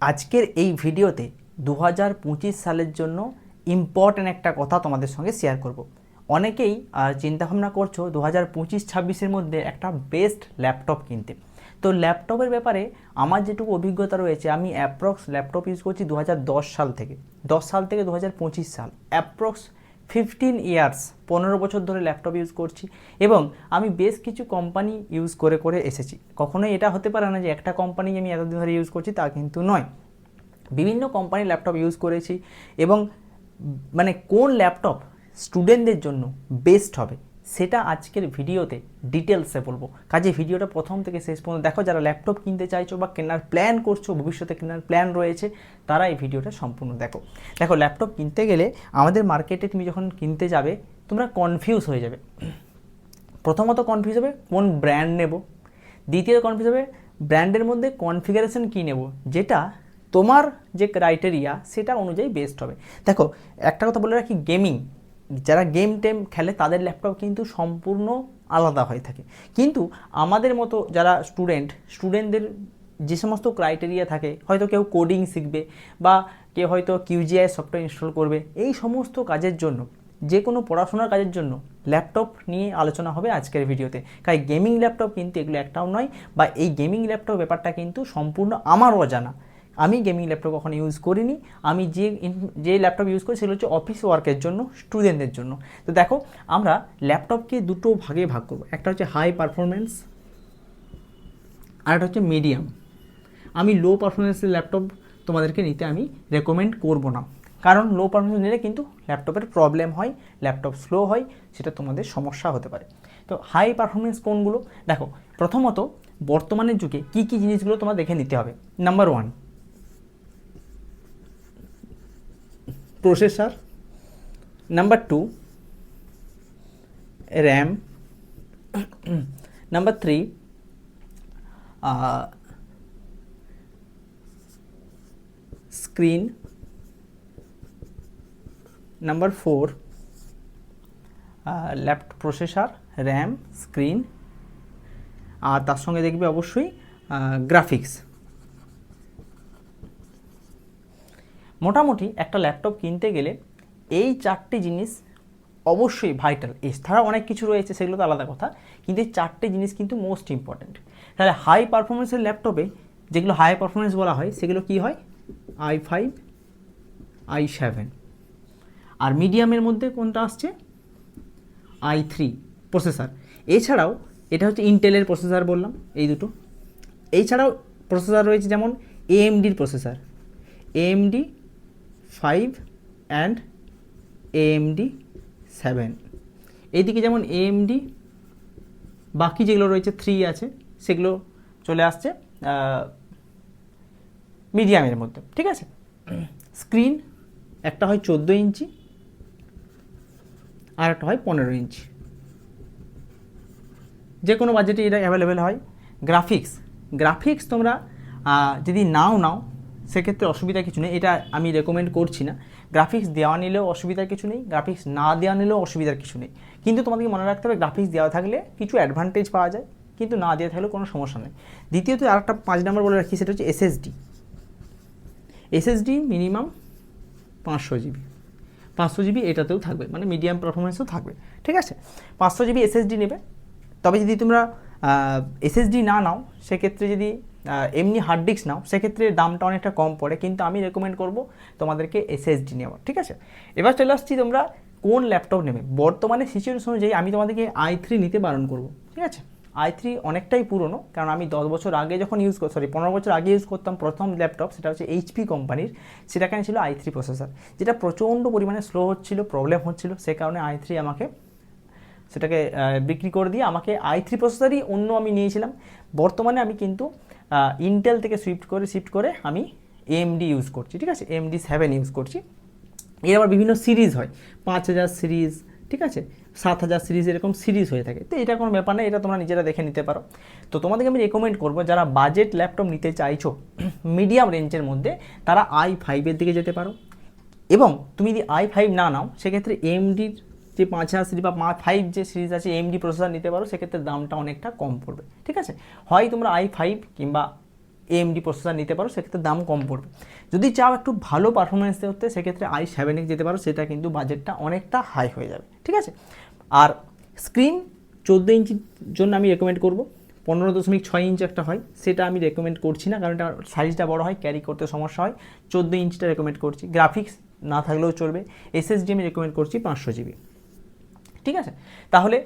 আজকের এই ভিডিওতে দু হাজার পঁচিশ সালের জন্য ইম্পর্ট্যান্ট একটা কথা তোমাদের সঙ্গে শেয়ার করব। অনেকেই চিন্তাভাবনা করছ দু হাজার পঁচিশ, ছাব্বিশের মধ্যে একটা বেস্ট ল্যাপটপ কিনতে। তো ল্যাপটপের ব্যাপারে আমার যেটুকু অভিজ্ঞতা রয়েছে, আমি অ্যাপ্রক্স ল্যাপটপ ইউজ করছি দু হাজার দশ সাল থেকে। দশ সাল থেকে দু হাজার পঁচিশ সাল। অ্যাপ্রক্স ফিফটিন ইয়ার্স পনেরো বছর ধরে ল্যাপটপ ইউজ করছি এবং আমি বেশ কিছু কোম্পানি ইউজ করে করে এসেছি। কখনোই এটা হতে পারে না যে একটা কোম্পানি আমি এতদিন ধরে ইউজ করছি তা কিন্তু নয়। বিভিন্ন কোম্পানি ল্যাপটপ ইউজ করেছি এবং মানে কোন ল্যাপটপ স্টুডেন্টদের জন্য বেস্ট হবে? সেটা আজকের ভিডিওতে ডিটেলসে বলব। কাজে ভিডিওটা প্রথম থেকে শেষ পর্যন্ত দেখো, যারা ল্যাপটপ কিনতে চাইছো বা কেনার প্ল্যান করছ, ভবিষ্যতে কেনার প্ল্যান রয়েছে, তারা এই ভিডিওটা সম্পূর্ণ দেখো। দেখো, ল্যাপটপ কিনতে গেলে আমাদের মার্কেটে তুমি যখন কিনতে যাবে, তোমরা কনফিউজ হয়ে যাবে। প্রথমত কনফিউজ হবে কোন ব্র্যান্ড নেব। দ্বিতীয় কনফিউজ হবে ব্র্যান্ডের মধ্যে কনফিগারেশন কী নেব, যেটা তোমার যে ক্রাইটেরিয়া সেটা অনুযায়ী বেস্ট হবে। দেখো, একটা কথা বলে রাখি গেমিং যারা গেম টেম খেলে তাদের ল্যাপটপ কিন্তু সম্পূর্ণ আলাদা হয়ে থাকে। কিন্তু আমাদের মতো যারা স্টুডেন্ট স্টুডেন্টদের যে সমস্ত ক্রাইটেরিয়া থাকে, হয়তো কেউ কোডিং শিখবে বা কেউ হয়তো কিউজিআই সফটওয়্যার ইনস্টল করবে, এই সমস্ত কাজের জন্য, যে কোনো পড়াশোনার কাজের জন্য ল্যাপটপ নিয়ে আলোচনা হবে আজকের ভিডিওতে। তাই গেমিং ল্যাপটপ কিন্তু এগুলো একটাও নয় বা এই গেমিং ল্যাপটপ ব্যাপারটা কিন্তু সম্পূর্ণ আমার অজানা আমি গেমিং ল্যাপটপ কখনো ইউজ করিনি। আমি যে যে ল্যাপটপ ইউজ করি, সেগুলো হচ্ছে অফিস ওয়ার্কের জন্য স্টুডেন্টদের জন্য। তো দেখো, আমরা ল্যাপটপকে দুটো ভাগে ভাগ করব। একটা হচ্ছে হাই পারফরমেন্স আর একটা হচ্ছে মিডিয়াম আমি লো পারফরমেন্সের ল্যাপটপ তোমাদেরকে নিতে আমি রেকমেন্ড করব না। কারণ লো পারফরমেন্স নিলে কিন্তু ল্যাপটপের প্রবলেম হয় ল্যাপটপ স্লো হয়, সেটা তোমাদের সমস্যা হতে পারে। তো হাই পারফরমেন্স কোনগুলো? দেখো, প্রথমত বর্তমানের যুগে কী কী জিনিসগুলো তোমার দেখে নিতে হবে। Number one processor number two RAM number three screen number four laptop processor RAM screen আর তার সঙ্গে দেখবে অবশ্যই গ্রাফিক্স মোটামুটি একটা ল্যাপটপ কিনতে গেলে এই চারটি জিনিস অবশ্যই ভাইটাল এছাড়া অনেক কিছু রয়েছে, সেগুলো তো আলাদা কথা, কিন্তু এই চারটে জিনিস কিন্তু মোস্ট ইম্পর্ট্যান্ট তাহলে হাই পারফরমেন্সের ল্যাপটপে যেগুলো হাই পারফরমেন্স বলা হয়, সেগুলো কি হয়? আই ফাইভ আই সেভেন আর মিডিয়ামের মধ্যে কোনটা আসছে? আই থ্রি প্রসেসার এছাড়াও এটা হচ্ছে ইন্টেলের প্রসেসার বললাম, এই দুটো। এছাড়াও প্রসেসার রয়েছে যেমন এএমডির processor AMD five and AMD seven এইদিকে যেমন এএমডি বাকি যেগুলো রয়েছে থ্রি আছে, সেগুলো চলে আসছে মিডিয়ামের মধ্যে, ঠিক আছে? স্ক্রিন একটা হয় চোদ্দ ইঞ্চি, আর একটা হয় পনেরো ইঞ্চি। যে কোনো বাজেটে এটা অ্যাভেলেবেল হয়। গ্রাফিক্স গ্রাফিক্স তোমরা যদি নাও নাও সেক্ষেত্রে অসুবিধা কিছু নেই। এটা আমি রেকমেন্ড করছি না। গ্রাফিক্স দেওয়া নিলেও অসুবিধার কিছু নেই। গ্রাফিক্স না দেওয়া নিলেও অসুবিধার কিছু নেই। কিন্তু তোমাদেরকে মনে রাখতে হবে গ্রাফিক্স দেওয়া থাকলে কিছু অ্যাডভান্টেজ পাওয়া যায়, কিন্তু না দেওয়া থাকলে কোনো সমস্যা নেই। দ্বিতীয়ত আরেকটা পাঁচ নম্বর বলে রাখি, সেটা হচ্ছে এসএসডি এসএসডি মিনিমাম পাঁচশো জিবি পাঁচশো জিবি এটাতেও থাকবে মানে মিডিয়াম পারফরমেন্সও থাকবে। ঠিক আছে? পাঁচশো জিবি এসএসডি নেবে। তবে যদি তোমরা এসএসডি না নাও, সেক্ষেত্রে যদি এমনি হার্ড ডিস্ক নাও, সেক্ষেত্রে দামটা অনেকটা কম পড়ে, কিন্তু আমি রেকমেন্ড করব তোমাদেরকে এসএসডি নেওয়া, ঠিক আছে? এবার চলে আসছি তোমরা কোন ল্যাপটপ নেবে? বর্তমানে সিচুয়েশন অনুযায়ী আমি তোমাদেরকে আই থ্রি নিতে বারণ করব, ঠিক আছে? আই থ্রি অনেকটাই পুরনো, কারণ আমি দশ বছর আগে যখন ইউজ কর সরি পনেরো বছর আগে ইউজ করতাম প্রথম ল্যাপটপ সেটা হচ্ছে এইচপি কোম্পানির সেটাখানে ছিল আই থ্রি প্রসেসর যেটা প্রচণ্ড পরিমাণে স্লো হচ্ছিল প্রবলেম হচ্ছিল, সে কারণে আই থ্রি আমাকে, সেটাকে বিক্রি করে দিয়ে আমাকে আই থ্রি প্রসেসরই অন্য আমি নিয়েছিলাম। বর্তমানে আমি কিন্তু ইন্টেল থেকে শিফট করে শিফট করে আমি এমডি ইউজ করছি, ঠিক আছে? এমডি সেভেন ইউজ করছি। এর আবার বিভিন্ন সিরিজ হয়। পাঁচ হাজার সিরিজ ঠিক আছে? সাত হাজার সিরিজ এরকম সিরিজ হয়ে থাকে। তো এটা কোনো ব্যাপার নেই এটা তোমরা নিজেরা দেখে নিতে পারো। তো তোমাদেরকে আমি রেকমেন্ড করব, যারা বাজেট ল্যাপটপ নিতে চাইছো মিডিয়াম রেঞ্জের মধ্যে, তারা আই ফাইভের দিকে যেতে পারো। এবং তুমি যদি আই ফাইভ না নাও, সেক্ষেত্রে এমডির যে পাঁচ হাজার সিরিজ বা ফাইভ যে সিরিজ আছে এমডি প্রসেসর নিতে পারো, সেক্ষেত্রে দামটা অনেকটা কম পড়বে, ঠিক আছে? হয় তোমরা আই ফাইভ কিংবা এএমডি প্রসেসর নিতে পারো, সেক্ষেত্রে দাম কম পড়বে। যদি চাও একটু ভালো পারফরমেন্স হতে সেক্ষেত্রে আই সেভেন যেতে পারো, সেটা কিন্তু বাজেটটা অনেকটা হাই হয়ে যাবে, ঠিক আছে? আর স্ক্রিন চোদ্দ ইঞ্চির জন্য আমি রেকমেন্ড করব। পনেরো দশমিক ছয় ইঞ্চ একটা হয়, সেটা আমি রেকমেন্ড করছি না, কারণ এটা সাইজটা বড় হয় ক্যারি করতে সমস্যা হয়। চোদ্দ ইঞ্চটা রেকমেন্ড করছি। গ্রাফিক্স না থাকলেও চলবে। এসএসডি আমি রেকমেন্ড করছি পাঁচশো জিবি ঠিক আছে? তাহলে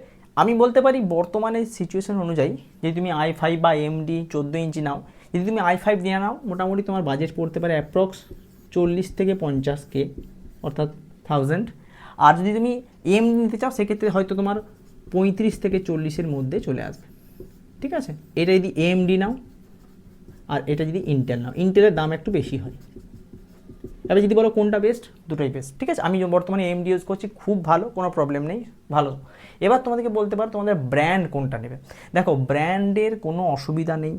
আমি বলতে পারি বর্তমানে সিচুয়েশন অনুযায়ী যদি তুমি আই ফাইভ বা এমডি চোদ্দ ইঞ্চি নাও, যদি তুমি আই ফাইভ নিয়ে নাও, মোটামুটি তোমার বাজেট পড়তে পারে অ্যাপ্রক্স চল্লিশ থেকে পঞ্চাশ কে অর্থাৎ থাউজেন্ড আর যদি তুমি এম নিতে চাও, সেক্ষেত্রে হয়তো তোমার পঁয়ত্রিশ থেকে চল্লিশের মধ্যে চলে আসবে। ঠিক আছে? এটা যদি এমডি নাও, আর এটা যদি ইন্টেল নাও ইন্টেলের দাম একটু বেশি হয়। এবার যদি বলো কোনটা বেস্ট দুটোই বেস্ট ঠিক আছে? আমি বর্তমানে এমডি ইউজ করছি, খুব ভালো, কোনো প্রবলেম নেই, ভালো। এবার তোমাদেরকে বলতে পারো তোমাদের ব্র্যান্ড কোনটা নেবে। দেখো ব্র্যান্ডের কোনো অসুবিধা নেই।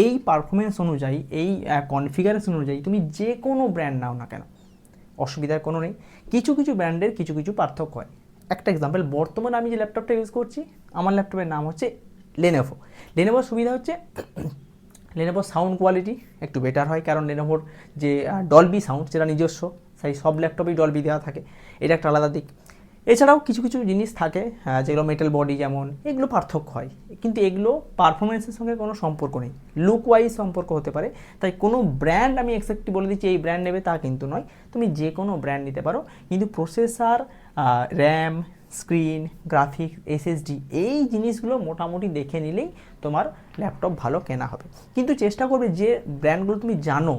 এই পারফরমেন্স অনুযায়ী, এই কনফিগারেশন অনুযায়ী তুমি যে কোনো ব্র্যান্ড নাও না কেন, অসুবিধার কোনো নেই। কিছু কিছু ব্র্যান্ডের কিছু কিছু পার্থক্য হয়। একটা এক্সাম্পল বর্তমানে আমি যে ল্যাপটপটা ইউজ করছি, আমার ল্যাপটপের নাম হচ্ছে লেনোভো লেনোভোর সুবিধা হচ্ছে লেনোভোর সাউন্ড কোয়ালিটি একটু বেটার হয়। কারণ লেনোভোর যে ডলবি সাউন্ড যেটা নিজস্ব, সেই সব ল্যাপটপেই ডলবি দেওয়া থাকে। এটা একটা আলাদা দিক। এছাড়াও কিছু কিছু জিনিস থাকে যেগুলো মেটাল বডি যেমন, এগুলো পার্থক্য হয়। কিন্তু এগুলো পারফরমেন্সের সঙ্গে কোনো সম্পর্ক নেই। লুক ওয়াইজ সম্পর্ক হতে পারে। তাই কোনো ব্র্যান্ড আমি এক্সাক্টলি বলে দিচ্ছি, এই ব্র্যান্ড নেবে তা কিন্তু নয়। তুমি যে কোনো ব্র্যান্ড নিতে পারো। কিন্তু processor RAM screen graphics SSD এই জিনিসগুলো মোটামুটি দেখে নিলেই তোমার ল্যাপটপ ভালো কেনা হবে। কিন্তু চেষ্টা করবে যে ব্র্যান্ডগুলো তুমি জানো,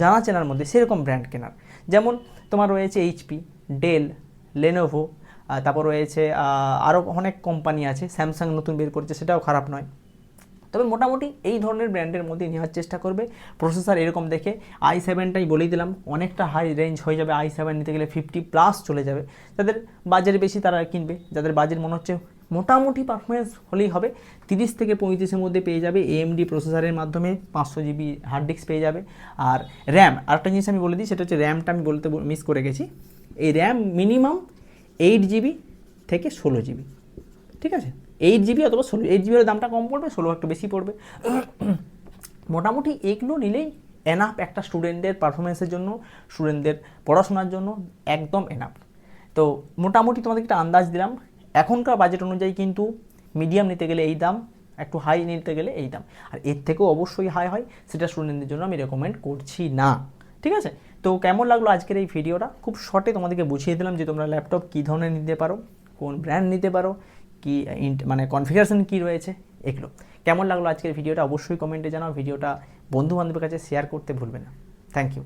জানা চেনার মধ্যে সেরকম ব্র্যান্ড কেনার। যেমন তোমার রয়েছে এইচপি ডেল লেনোভো তারপর রয়েছে আরও অনেক কোম্পানি আছে স্যামসাং নতুন বের করেছে, সেটাও খারাপ নয়। তবে মোটামুটি এই ধরনের ব্র্যান্ডের মধ্যে নেওয়ার চেষ্টা করবে। প্রসেসর এরকম দেখে আই সেভেনটাই বলেই দিলাম, অনেকটা হাই রেঞ্জ হয়ে যাবে আই সেভেন নিতে গেলে ফিফটি প্লাস চলে যাবে। যাদের বাজেট বেশি তারা কিনবে, যাদের বাজেট মনে হচ্ছে মোটামুটি পারফরমেন্স হলেই হবে, তিরিশ থেকে পঁয়ত্রিশের মধ্যে পেয়ে যাবে এএমডি প্রসেসরের মাধ্যমে, পাঁচশো জিবি হার্ড ডিস্ক পেয়ে যাবে। আর র্যাম আরেকটা জিনিস আমি বলে দিই, সেটা হচ্ছে র্যামটা আমি বলতে মিস করে গেছি। এই র্যাম মিনিমাম এইট জিবি থেকে ষোলো জিবি ঠিক আছে? এইট জিবি অথবা ষোলো এইট জিবির দামটা কম পড়বে, ষোলো একটু বেশি পড়বে। মোটামুটি এগুলো নিলেই এনাফ একটা স্টুডেন্টদের পারফরমেন্সের জন্য স্টুডেন্টদের পড়াশোনার জন্য একদম এনাফ তো মোটামুটি তোমাদেরকে একটা আন্দাজ দিলাম। এখনকার বাজেট অনুযায়ী কিন্তু মিডিয়াম নিতে গেলে এই দাম, একটু হাই নিতে গেলে এই দাম। আর এর থেকেও অবশ্যই হাই হয়, সেটা স্টুডেন্টদের জন্য আমি রেকমেন্ড করছি না। ঠিক আছে? তো কেমন লাগল আজকের এই ভিডিওটা খুব শর্টে তোমাদেরকে বুঝিয়ে দিলাম যে তোমরা ল্যাপটপ কী ধরনের নিতে পারো, কোন ব্র্যান্ড নিতে পারো কি মানে কনফিগারেশন কী রয়েছে, এগুলো। কেমন লাগল আজকের ভিডিওটা? অবশ্যই কমেন্টে জানাও। ভিডিওটা বন্ধু বান্ধবের কাছে শেয়ার করতে ভুলবে না। Thank you